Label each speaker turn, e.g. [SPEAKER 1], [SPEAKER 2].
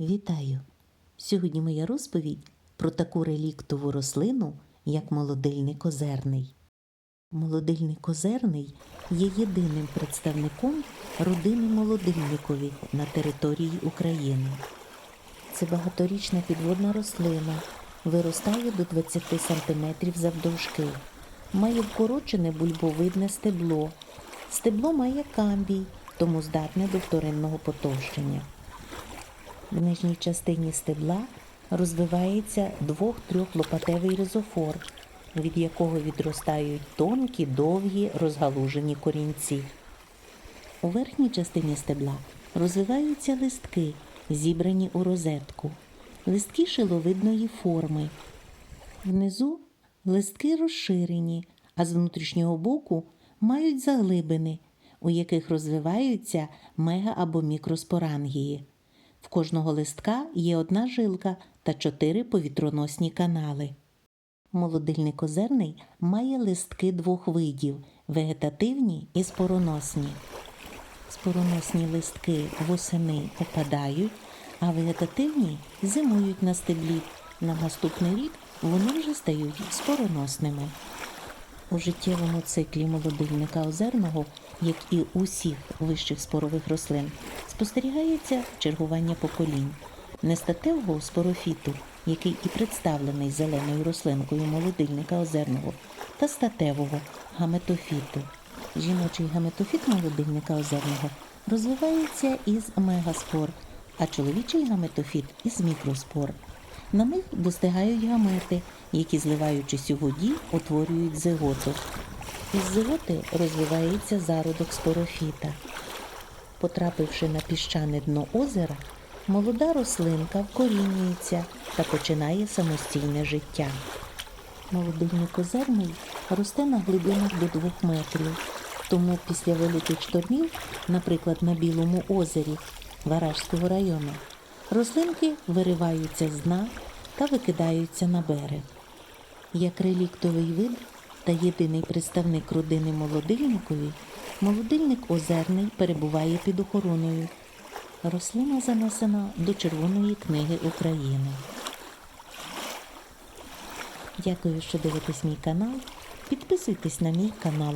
[SPEAKER 1] Вітаю! Сьогодні моя розповідь про таку реліктову рослину, як молодильник озерний. Молодильник озерний є єдиним представником родини молодильникових на території України. Це багаторічна підводна рослина, виростає до 20 см завдовжки, має вкорочене бульбовидне стебло. Стебло має камбій, тому здатне до вторинного потовщення. В нижній частині стебла розвивається двох-трьох лопатевий ризофор, від якого відростають тонкі, довгі, розгалужені корінці. У верхній частині стебла розвиваються листки, зібрані у розетку, листки шиловидної форми. Внизу листки розширені, а з внутрішнього боку мають заглибини, у яких розвиваються мега або мікроспорангії. В кожного листка є одна жилка та чотири повітроносні канали. Молодильник озерний має листки двох видів вегетативні і спороносні. Спороносні листки восени опадають, а вегетативні зимують на стеблі. На наступний рік вони вже стають спороносними. У життєвому циклі молодильника озерного, як і усіх вищих спорових рослин, спостерігається чергування поколінь нестатевого спорофіту, який і представлений зеленою рослинкою молодильника озерного, та статевого гаметофіту. Жіночий гаметофіт молодильника озерного розвивається із мегаспор, а чоловічий гаметофіт із мікроспор. На них достигають гамети, які, зливаючись у воді, утворюють зиготу. Із зиготи розвивається зародок спорофіта. Потрапивши на піщане дно озера, молода рослинка вкорінюється та починає самостійне життя. Молодильник озерний росте на глибинах до двох метрів, тому після великих штормів, наприклад, на Білому озері Варажського району, рослинки вириваються з дна та викидаються на берег. Як реліктовий вид та єдиний представник родини молодильникові, молодильник озерний перебуває під охороною. Рослина занесена до Червоної книги України. Дякую, що дивитесь мій канал. Підписуйтесь на мій канал.